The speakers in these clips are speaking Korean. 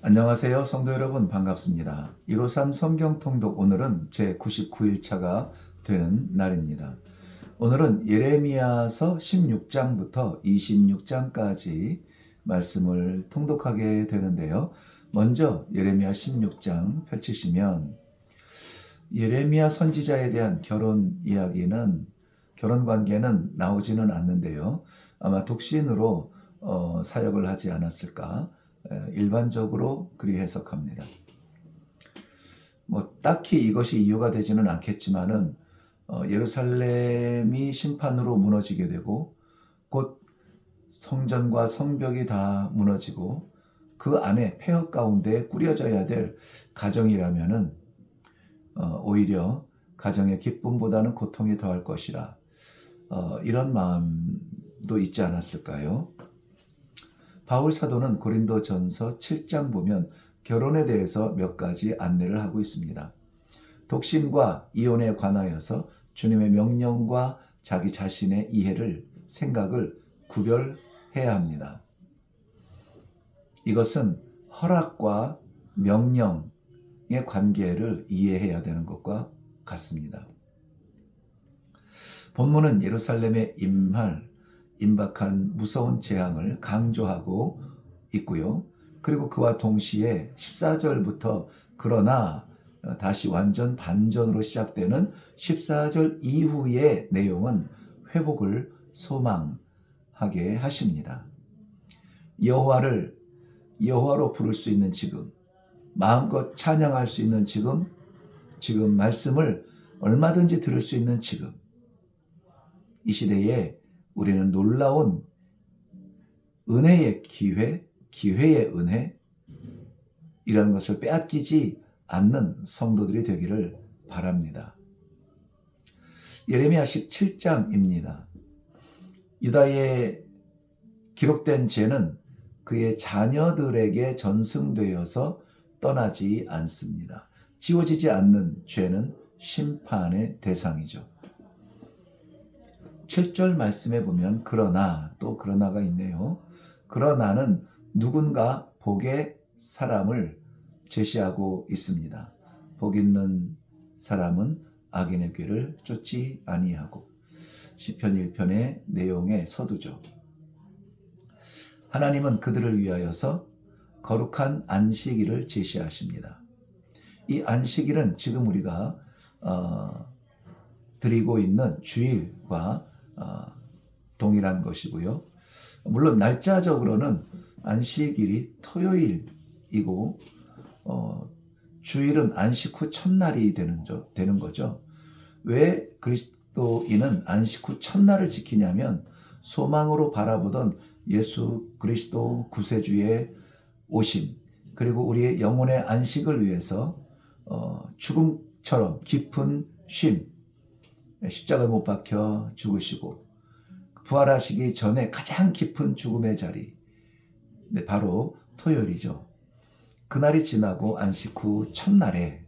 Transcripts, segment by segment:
안녕하세요. 성도 여러분 반갑습니다. 153 성경 통독 오늘은 제 99일차가 되는 날입니다. 오늘은 예레미야서 16장부터 26장까지 말씀을 통독하게 되는데요. 먼저 예레미야 16장 펼치시면 예레미야 선지자에 대한 결혼 이야기는 결혼 관계는 나오지는 않는데요. 아마 독신으로 어, 사역을 하지 않았을까 일반적으로 그리 해석합니다. 뭐 딱히 이것이 이유가 되지는 않겠지만은 어, 예루살렘이 심판으로 무너지게 되고 곧 성전과 성벽이 다 무너지고 그 안에 폐허 가운데 꾸려져야 될 가정이라면은 어, 오히려 가정의 기쁨보다는 고통이 더할 것이라 어, 이런 마음도 있지 않았을까요? 바울 사도는 고린도 전서 7장 보면 결혼에 대해서 몇 가지 안내를 하고 있습니다. 독신과 이혼에 관하여서 주님의 명령과 자기 자신의 이해를, 생각을 구별해야 합니다. 이것은 허락과 명령의 관계를 이해해야 되는 것과 같습니다. 본문은 예루살렘에 임할 임박한 무서운 재앙을 강조하고 있고요. 그리고 그와 동시에 14절부터 그러나 다시 완전 반전으로 시작되는 14절 이후의 내용은 회복을 소망하게 하십니다. 여호와를 여호와로 부를 수 있는 지금, 마음껏 찬양할 수 있는 지금, 지금 말씀을 얼마든지 들을 수 있는 지금, 이 시대에 우리는 놀라운 은혜의 기회, 기회의 은혜, 이런 것을 빼앗기지 않는 성도들이 되기를 바랍니다. 예레미야 17장입니다. 유다의 기록된 죄는 그의 자녀들에게 전승되어서 떠나지 않습니다. 지워지지 않는 죄는 심판의 대상이죠. 7절 말씀에 보면 그러나 또 그러나가 있네요. 그러나는 누군가 복의 사람을 제시하고 있습니다. 복 있는 사람은 악인의 꾀를 쫓지 아니하고 시편 1편의 내용의 서두죠. 하나님은 그들을 위하여서 거룩한 안식일을 제시하십니다. 이 안식일은 지금 우리가 어, 드리고 있는 주일과 어, 동일한 것이고요. 물론 날짜적으로는 안식일이 토요일이고 어, 주일은 안식 후 첫날이 되는, 되는 거죠. 왜 그리스도인은 안식 후 첫날을 지키냐면 소망으로 바라보던 예수 그리스도 구세주의 오심 그리고 우리의 영혼의 안식을 위해서 어, 죽음처럼 깊은 쉼 십자가에 못 박혀 죽으시고 부활하시기 전에 가장 깊은 죽음의 자리 네, 바로 토요일이죠. 그날이 지나고 안식 후 첫날에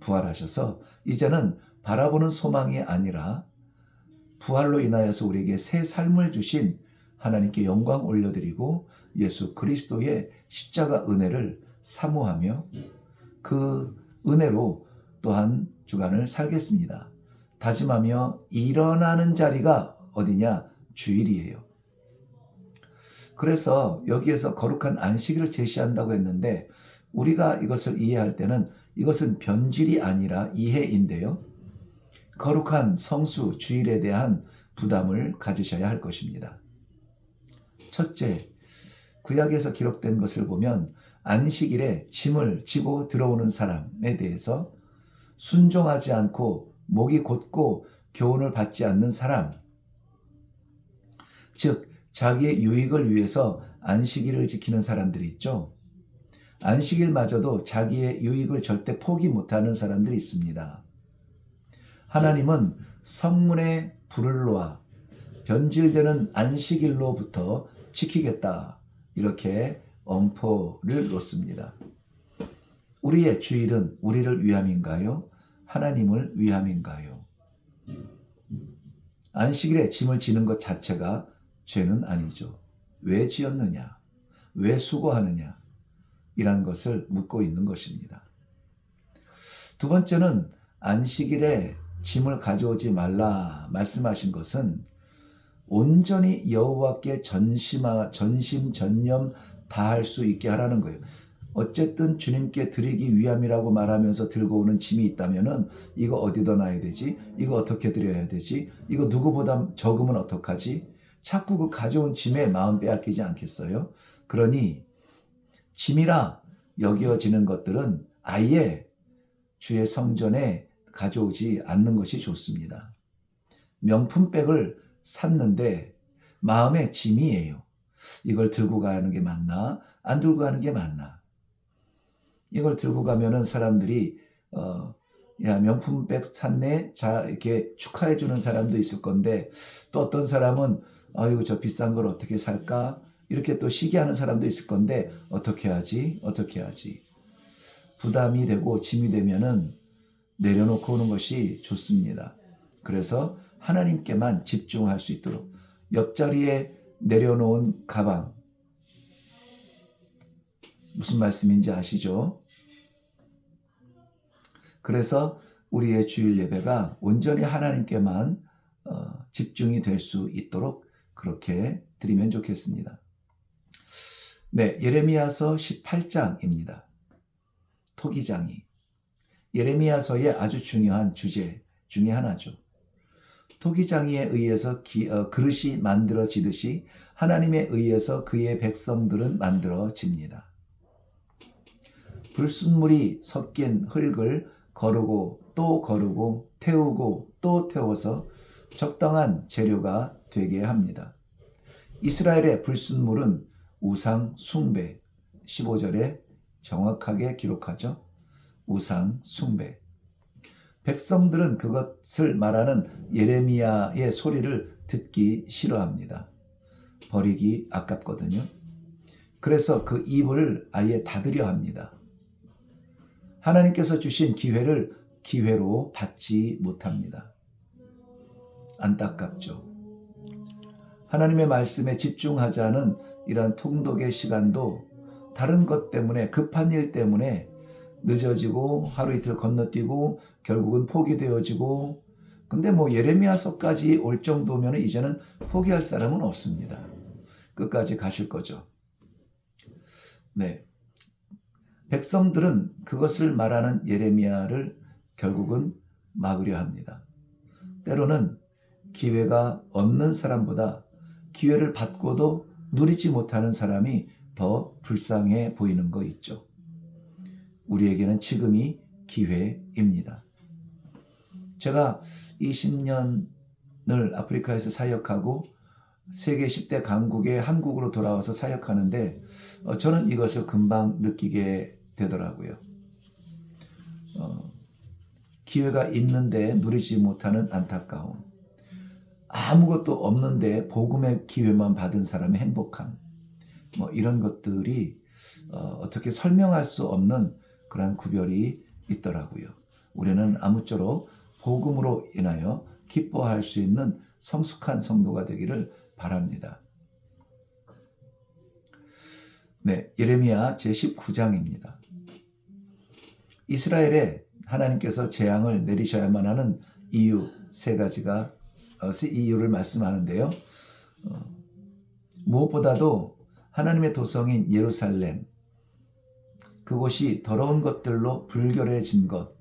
부활하셔서 이제는 바라보는 소망이 아니라 부활로 인하여서 우리에게 새 삶을 주신 하나님께 영광 올려드리고 예수 그리스도의 십자가 은혜를 사모하며 그 은혜로 또한 주간을 살겠습니다. 다짐하며 일어나는 자리가 어디냐? 주일이에요. 그래서 여기에서 거룩한 안식일을 제시한다고 했는데 우리가 이것을 이해할 때는 이것은 변질이 아니라 이해인데요. 거룩한 성수 주일에 대한 부담을 가지셔야 할 것입니다. 첫째, 구약에서 기록된 것을 보면 안식일에 짐을 지고 들어오는 사람에 대해서 순종하지 않고 목이 곧고 교훈을 받지 않는 사람, 즉 자기의 유익을 위해서 안식일을 지키는 사람들이 있죠. 안식일마저도 자기의 유익을 절대 포기 못하는 사람들이 있습니다. 하나님은 성문의 불을 놓아 변질되는 안식일로부터 지키겠다. 이렇게 엄포를 놓습니다. 우리의 주일은 우리를 위함인가요? 하나님을 위함인가요? 안식일에 짐을 지는 것 자체가 죄는 아니죠. 왜 지었느냐? 왜 수고하느냐? 이란 것을 묻고 있는 것입니다. 두 번째는 안식일에 짐을 가져오지 말라 말씀하신 것은 온전히 여호와께 전심하, 전심 전념 다할 수 있게 하라는 거예요. 어쨌든 주님께 드리기 위함이라고 말하면서 들고 오는 짐이 있다면은 이거 어디다 놔야 되지? 이거 어떻게 드려야 되지? 이거 누구보다 적으면 어떡하지? 자꾸 그 가져온 짐에 마음 빼앗기지 않겠어요? 그러니 짐이라 여겨지는 것들은 아예 주의 성전에 가져오지 않는 것이 좋습니다. 명품백을 샀는데 마음의 짐이에요. 이걸 들고 가는 게 맞나? 안 들고 가는 게 맞나? 이걸 들고 가면은 사람들이 어, 야 명품백 샀네. 자 이렇게 축하해 주는 사람도 있을 건데 또 어떤 사람은 아이고 저 비싼 걸 어떻게 살까? 이렇게 또 시기하는 사람도 있을 건데 어떻게 하지? 어떻게 하지? 부담이 되고 짐이 되면은 내려놓고 오는 것이 좋습니다. 그래서 하나님께만 집중할 수 있도록 옆자리에 내려놓은 가방 무슨 말씀인지 아시죠? 그래서 우리의 주일 예배가 온전히 하나님께만 어, 집중이 될 수 있도록 그렇게 드리면 좋겠습니다. 네, 예레미야서 18장입니다. 토기장이 예레미야서의 아주 중요한 주제 중의 하나죠. 토기장이에 의해서 기, 어, 그릇이 만들어지듯이 하나님에 의해서 그의 백성들은 만들어집니다. 불순물이 섞인 흙을 거르고 또 거르고 태우고 또 태워서 적당한 재료가 되게 합니다. 이스라엘의 불순물은 우상 숭배 15절에 정확하게 기록하죠. 우상 숭배. 백성들은 그것을 말하는 예레미야의 소리를 듣기 싫어합니다. 버리기 아깝거든요. 그래서 그 입을 아예 닫으려 합니다. 하나님께서 주신 기회를 기회로 받지 못합니다. 안타깝죠. 하나님의 말씀에 집중하자는 이러한 통독의 시간도 다른 것 때문에 급한 일 때문에 늦어지고 하루 이틀 건너뛰고 결국은 포기되어지고 근데 뭐 예레미야서까지 올 정도면 이제는 포기할 사람은 없습니다. 끝까지 가실 거죠. 네. 백성들은 그것을 말하는 예레미야를 결국은 막으려 합니다. 때로는 기회가 없는 사람보다 기회를 받고도 누리지 못하는 사람이 더 불쌍해 보이는 거 있죠. 우리에게는 지금이 기회입니다. 제가 20년을 아프리카에서 사역하고 세계 10대 강국에 한국으로 돌아와서 사역하는데 어, 저는 이것을 금방 느끼게 되더라고요. 어, 기회가 있는데 누리지 못하는 안타까움. 아무것도 없는데 복음의 기회만 받은 사람의 행복함. 뭐 이런 것들이 어, 떻게 설명할 수 없는 그러한 구별이 있더라고요. 우리는 아무쪼록 복음으로 인하여 기뻐할 수 있는 성숙한 성도가 되기를 바랍니다. 네, 예레미야 제 19장입니다. 이스라엘에 하나님께서 재앙을 내리셔야만 하는 이유 세 가지가 어, 세 이유를 말씀하는데요. 어, 무엇보다도 하나님의 도성인 예루살렘 그곳이 더러운 것들로 불결해진 것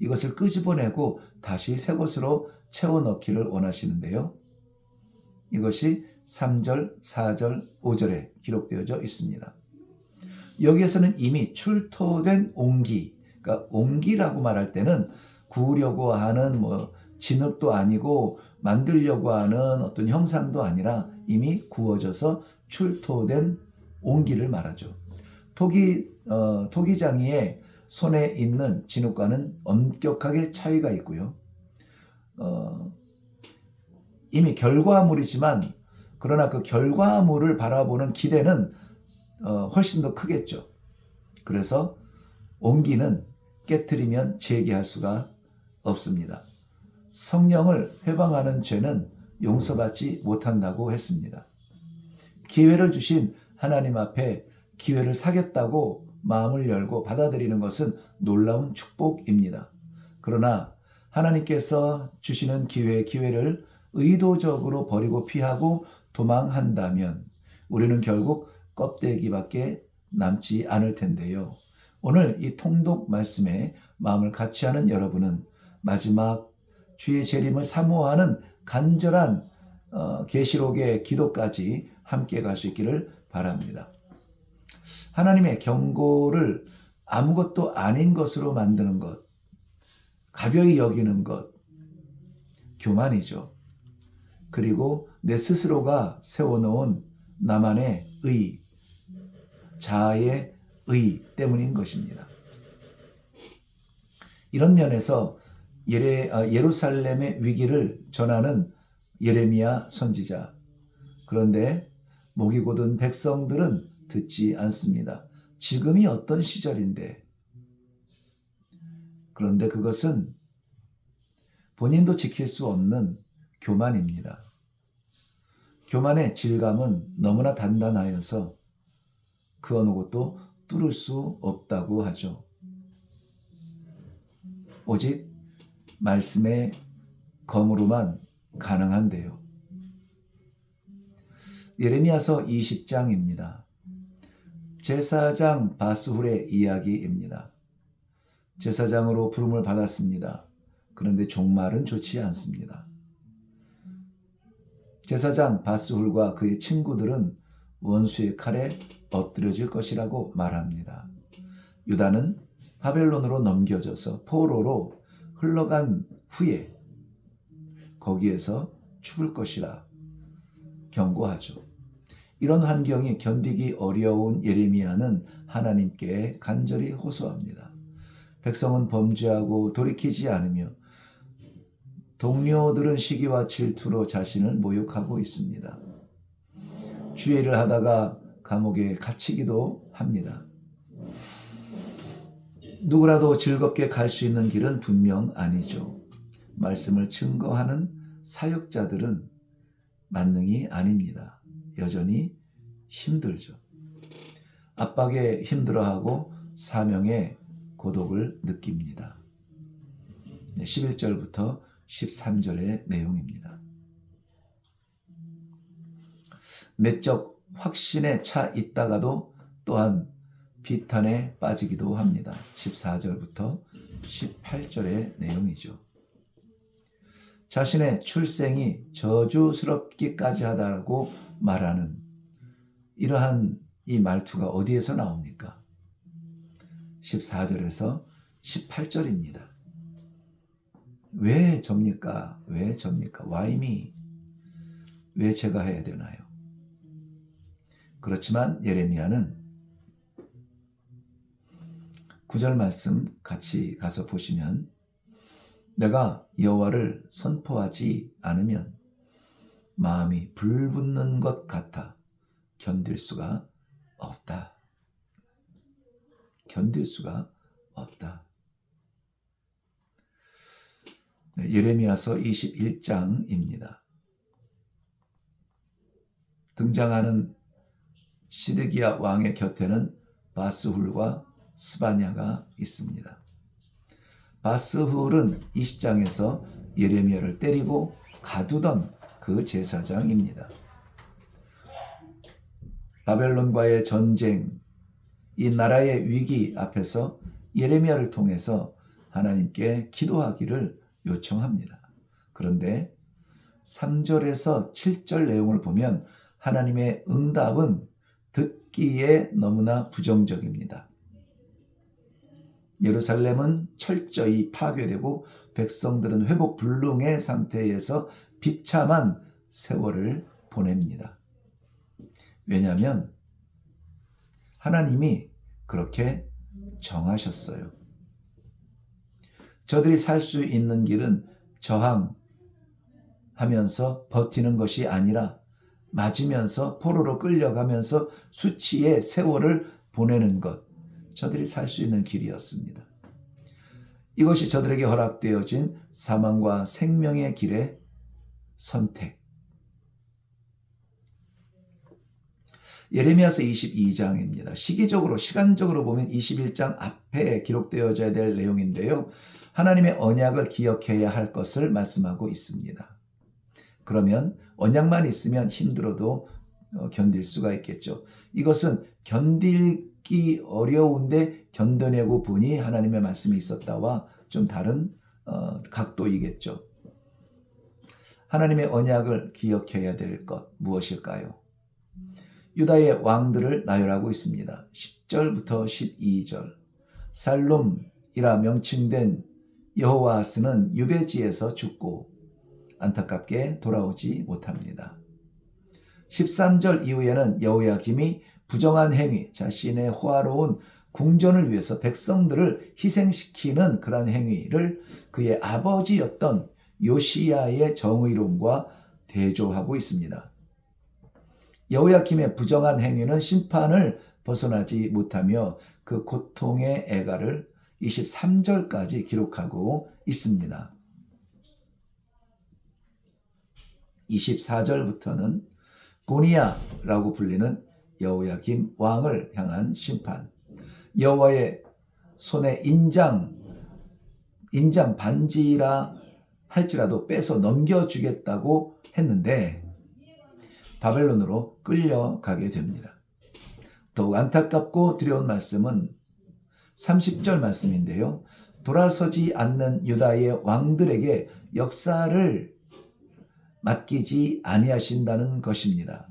이것을 끄집어내고 다시 새 곳으로 채워 넣기를 원하시는데요. 이것이 3절, 4절, 5절에 기록되어져 있습니다. 여기에서는 이미 출토된 옹기, 그러니까 옹기라고 말할 때는 구우려고 하는 뭐 진흙도 아니고 만들려고 하는 어떤 형상도 아니라 이미 구워져서 출토된 옹기를 말하죠. 토기 어, 토기장이의 손에 있는 진흙과는 엄격하게 차이가 있고요. 어, 이미 결과물이지만 그러나 그 결과물을 바라보는 기대는 어, 훨씬 더 크겠죠. 그래서 옹기는 깨뜨리면 재기할 수가 없습니다. 성령을 회방하는 죄는 용서받지 못한다고 했습니다. 기회를 주신 하나님 앞에 기회를 사겠다고 마음을 열고 받아들이는 것은 놀라운 축복입니다. 그러나 하나님께서 주시는 기회 기회를 의도적으로 버리고 피하고 도망한다면 우리는 결국 껍데기밖에 남지 않을 텐데요. 오늘 이 통독 말씀에 마음을 같이 하는 여러분은 마지막 주의 재림을 사모하는 간절한 어, 계시록의 기도까지 함께 갈 수 있기를 바랍니다. 하나님의 경고를 아무것도 아닌 것으로 만드는 것, 가벼이 여기는 것, 교만이죠. 그리고 내 스스로가 세워놓은 나만의 의, 자아의 의 때문인 것입니다. 이런 면에서 예레, 아, 예루살렘의 위기를 전하는 예레미야 선지자. 그런데 목이 곧은 백성들은 듣지 않습니다. 지금이 어떤 시절인데. 그런데 그것은 본인도 지킬 수 없는 교만입니다. 교만의 질감은 너무나 단단하여서 그 어느 것도 뚫을 수 없다고 하죠. 오직 말씀의 검으로만 가능한데요. 예레미야서 20장입니다. 제사장 바스훌의 이야기입니다. 제사장으로 부름을 받았습니다. 그런데 종말은 좋지 않습니다. 제사장 바스훌과 그의 친구들은 원수의 칼에 엎드려질 것이라고 말합니다. 유다는 바벨론으로 넘겨져서 포로로 흘러간 후에 거기에서 죽을 것이라 경고하죠. 이런 환경이 견디기 어려운 예레미야는 하나님께 간절히 호소합니다. 백성은 범죄하고 돌이키지 않으며 동료들은 시기와 질투로 자신을 모욕하고 있습니다. 주의를 하다가 감옥에 갇히기도 합니다. 누구라도 즐겁게 갈 수 있는 길은 분명 아니죠. 말씀을 증거하는 사역자들은 만능이 아닙니다. 여전히 힘들죠. 압박에 힘들어하고 사명의 고독을 느낍니다. 11절부터 13절의 내용입니다. 내적 확신에 차 있다가도 또한 비탄에 빠지기도 합니다. 14절부터 18절의 내용이죠. 자신의 출생이 저주스럽기까지 하다고 말하는 이러한 이 말투가 어디에서 나옵니까? 14절에서 18절입니다. 왜 접니까? 왜 접니까? Why me? 왜 제가 해야 되나요? 그렇지만 예레미야는 구절 말씀 같이 가서 보시면 내가 여호와를 선포하지 않으면 마음이 불붙는 것 같아 견딜 수가 없다. 견딜 수가 없다. 네, 예레미야서 21장입니다. 등장하는 시드기야 왕의 곁에는 바스훌과 스바냐가 있습니다. 바스훌은 20장에서 예레미야를 때리고 가두던 그 제사장입니다. 바벨론과의 전쟁, 이 나라의 위기 앞에서 예레미야를 통해서 하나님께 기도하기를 요청합니다. 그런데 3절에서 7절 내용을 보면 하나님의 응답은 듣기에 너무나 부정적입니다. 예루살렘은 철저히 파괴되고 백성들은 회복 불능의 상태에서 비참한 세월을 보냅니다. 왜냐하면 하나님이 그렇게 정하셨어요. 저들이 살 수 있는 길은 저항하면서 버티는 것이 아니라 맞으면서 포로로 끌려가면서 수치의 세월을 보내는 것. 저들이 살 수 있는 길이었습니다. 이것이 저들에게 허락되어진 사망과 생명의 길의 선택. 예레미야서 22장입니다. 시기적으로 시간적으로 보면 21장 앞에 기록되어져야 될 내용인데요. 하나님의 언약을 기억해야 할 것을 말씀하고 있습니다. 그러면 언약만 있으면 힘들어도 어, 견딜 수가 있겠죠. 이것은 견딜기 어려운데 견뎌내고 보니 하나님의 말씀이 있었다와 좀 다른 어, 각도이겠죠. 하나님의 언약을 기억해야 될 것 무엇일까요? 유다의 왕들을 나열하고 있습니다. 10절부터 12절. 살롬이라 명칭된 여호와스는 유배지에서 죽고 안타깝게 돌아오지 못합니다. 13절 이후에는 여호야김이 부정한 행위, 자신의 호화로운 궁전을 위해서 백성들을 희생시키는 그런 행위를 그의 아버지였던 요시야의 정의론과 대조하고 있습니다. 여호야킴의 부정한 행위는 심판을 벗어나지 못하며 그 고통의 애가를 23절까지 기록하고 있습니다. 24절부터는 고니야라고 불리는 여호야김 왕을 향한 심판. 여호와의 손에 인장 인장 반지라 할지라도 빼서 넘겨주겠다고 했는데 바벨론으로 끌려가게 됩니다. 더욱 안타깝고 두려운 말씀은 30절 말씀인데요. 돌아서지 않는 유다의 왕들에게 역사를 맡기지 아니하신다는 것입니다.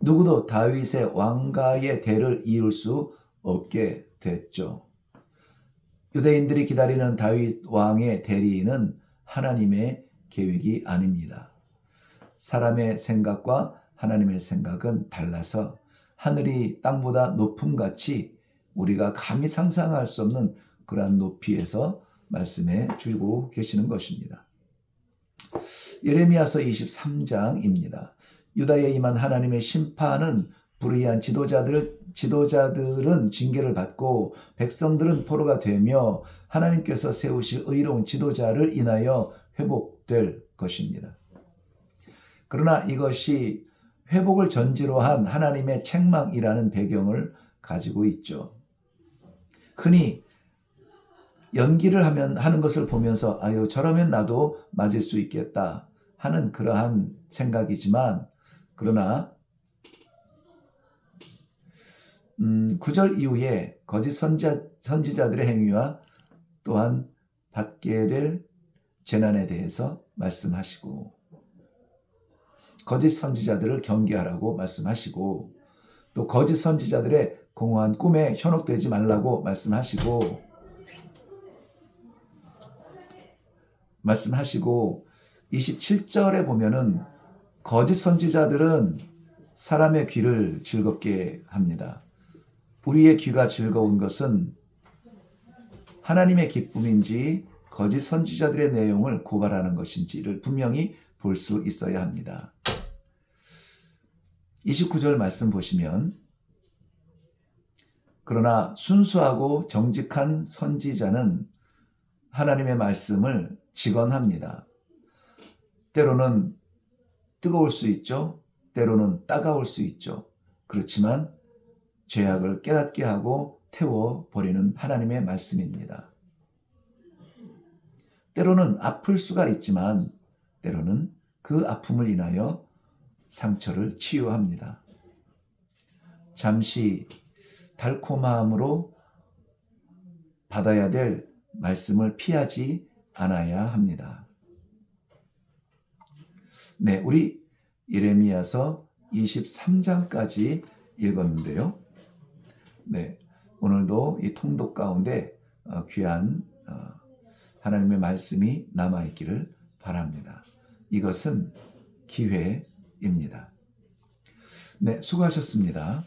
누구도 다윗의 왕가의 대를 이을 수 없게 됐죠. 유대인들이 기다리는 다윗 왕의 대리인은 하나님의 계획이 아닙니다. 사람의 생각과 하나님의 생각은 달라서 하늘이 땅보다 높음 같이 우리가 감히 상상할 수 없는 그러한 높이에서 말씀해 주고 계시는 것입니다. 예레미야서 23장입니다. 유다에 임한 하나님의 심판은 불의한 지도자들 지도자들은 징계를 받고 백성들은 포로가 되며 하나님께서 세우실 의로운 지도자를 인하여 회복될 것입니다. 그러나 이것이 회복을 전제로 한 하나님의 책망이라는 배경을 가지고 있죠. 흔히 연기를 하면 하는 것을 보면서 아유 저러면 나도 맞을 수 있겠다 하는 그러한 생각이지만 그러나 음, 9절 이후에 거짓 선지자, 선지자들의 행위와 또한 받게 될 재난에 대해서 말씀하시고 거짓 선지자들을 경계하라고 말씀하시고 또 거짓 선지자들의 공허한 꿈에 현혹되지 말라고 말씀하시고 말씀하시고 27절에 보면은 거짓 선지자들은 사람의 귀를 즐겁게 합니다. 우리의 귀가 즐거운 것은 하나님의 기쁨인지 거짓 선지자들의 내용을 고발하는 것인지를 분명히 볼 수 있어야 합니다. 29절 말씀 보시면 그러나 순수하고 정직한 선지자는 하나님의 말씀을 직언합니다. 때로는 뜨거울 수 있죠. 때로는 따가울 수 있죠. 그렇지만 죄악을 깨닫게 하고 태워 버리는 하나님의 말씀입니다. 때로는 아플 수가 있지만 때로는 그 아픔을 인하여 상처를 치유합니다. 잠시 달콤함으로 받아야 될 말씀을 피하지 않아야 합니다. 네, 우리 예레미야서 23장까지 읽었는데요. 네, 오늘도 이 통독 가운데 어, 귀한 어, 하나님의 말씀이 남아 있기를 바랍니다. 이것은 기회입니다. 네, 수고하셨습니다.